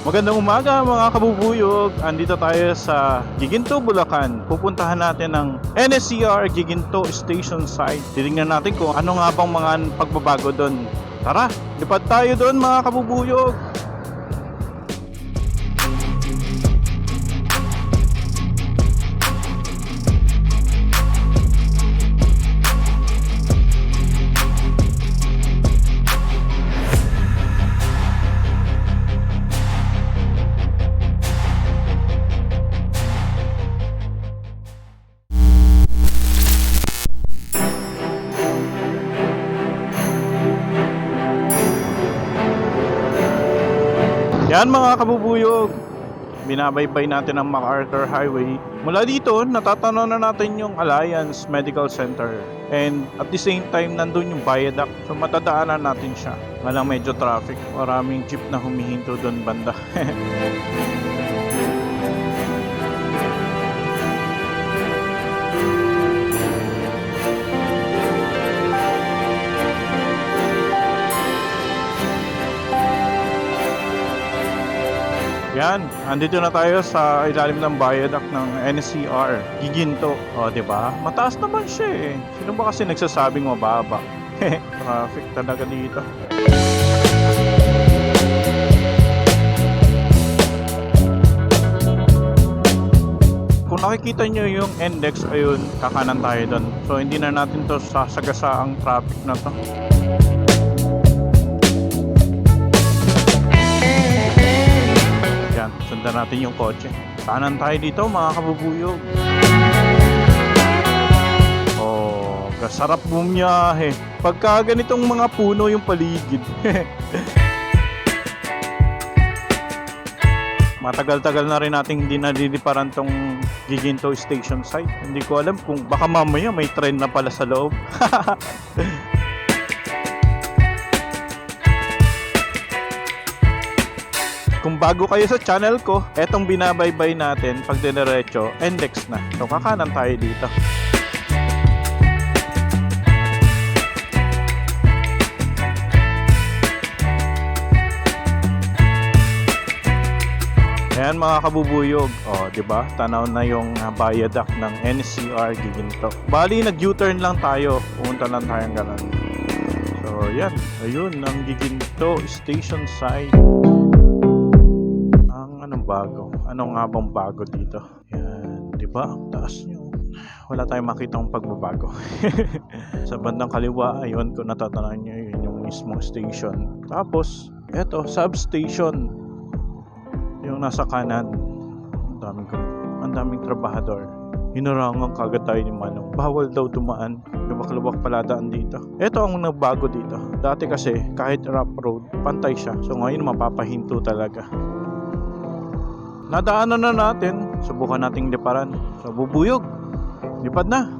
Magandang umaga mga kabubuyog. Andito tayo sa Giginto, Bulacan. Pupuntahan natin ang NSCR Giginto Station Site. Titingnan natin kung ano nga bang mga pagbabago doon. Tara, lipad tayo doon mga kabubuyog. Yan mga kabubuyog. Binabaybay natin ang MacArthur Highway. Mula dito, natatanaw na natin yung Alliance Medical Center. And at the same time, nandun yung viaduct. So matadaanan natin siya. Walang medyo traffic. Maraming jeep na humihinto doon banda. Yan, andito na tayo sa ilalim ng viaduct ng NCR, Giginto. O, di ba? Mataas naman siya eh. Sino ba kasi nagsasabing mababa? Traffic talaga dito. Kung nakikita nyo yung index, ayun, kakanan tayo doon. So, hindi na natin to sasagasa ang traffic na to. Sundan natin yung kotse. Kanan tayo dito mga kabubuyog. Oh, kasarap bumiyahe. Pagka ganitong mga puno yung paligid. Matagal-tagal na rin nating hindi nadiliparan tong Giginto Station site. Hindi ko alam kung baka mamaya may train na pala sa loob. Kung bago kayo sa channel ko, etong binabaybay natin pag dinerecho, index na. So kakanan tayo dito. Ayan mga kabubuyog, oh, 'di ba? Tanaw na yung viaduct ng NCR Giginto. Bali nag-U-turn lang tayo, pumunta lang tayong ganun. So, yan. Ayun, ang Giginto Station site ang anong bago? Ano nga bang bago dito? Yan, di ba? Ang taas nyo. Wala tayong makitang pagbabago. Sa bandang kaliwa, ayun, kung natatanaw nyo, yun yung mismong station. Tapos, eto, substation. Yung nasa kanan. Ang daming, ang daming trabahador. Hinarangan kagad tayo ni Manong. Bawal daw dumaan. Lubak-lubak pala daan dito. Ito ang nagbago dito. Dati kasi, kahit rough road, pantay siya. So ngayon, mapapahinto talaga. Nadaanan na natin. Subukan nating liparan. So, bubuyog. Lipad na.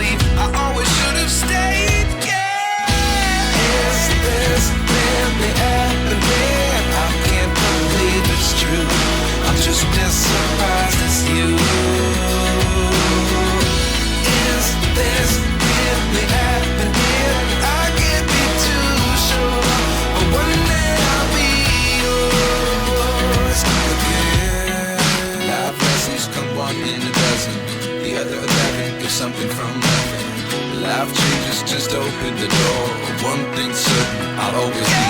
open the door. One thing's certain, I'll always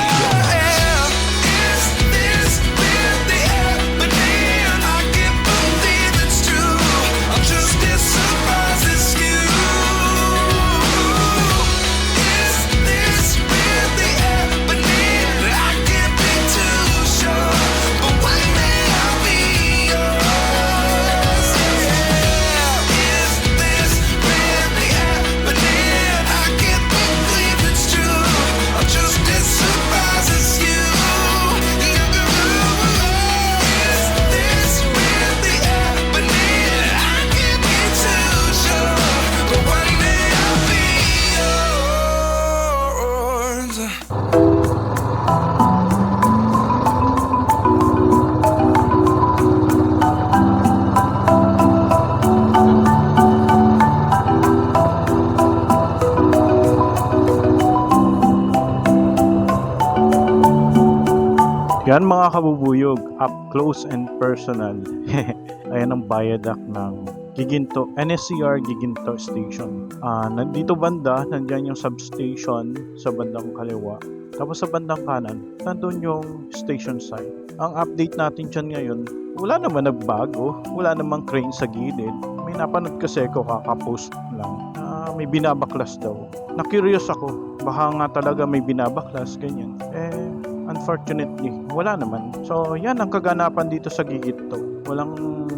Yan mga kabubuyog, up close and personal. Ayan ang viaduct ng Giginto, NSCR Giginto Station. Ah, nandito banda, nandyan yung substation sa bandang kaliwa. Tapos sa bandang kanan, nandun yung station site. Ang update natin dyan ngayon, wala naman nagbago. Wala namang crane sa gilid. May napanood kasi ko kakapost lang na may binabaklas daw. Na-curious ako, baka nga talaga may binabaklas, ganyan. Eh, unfortunately, wala naman. So, yan ang kaganapan dito sa Gigito. Walang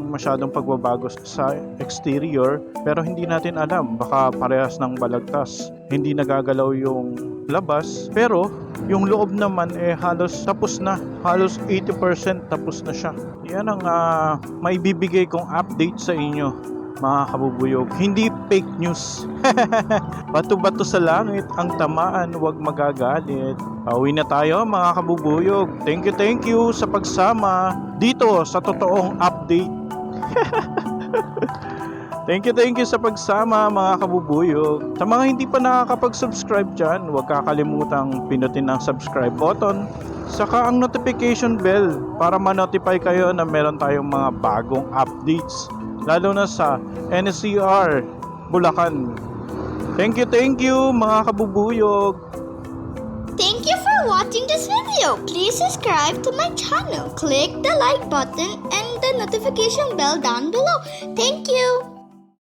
masyadong pagbabago sa exterior, pero hindi natin alam. Baka parehas ng balagtas. Hindi nagagalaw yung labas, pero yung loob naman eh halos tapos na. Halos 80% tapos na siya. Yan ang ah, maibibigay kong update sa inyo mga kabubuyog. Hindi fake news. Bato-bato sa langit ang tamaan, huwag magagalit. Pauwi na tayo mga kabubuyog. Thank you, thank you sa pagsama dito sa totoong update. thank you, thank you sa pagsama mga kabubuyog. Sa mga hindi pa nakakapag-subscribe dyan, huwag kakalimutang pinutin ang subscribe button. Saka ang notification bell para ma-notify kayo na meron tayong mga bagong updates. Lalo na sa NCR Bulacan. Thank you, thank you mga kabubuyog. Thank you for watching this video. Please subscribe to my channel. Click the like button and the notification bell down below. Thank you.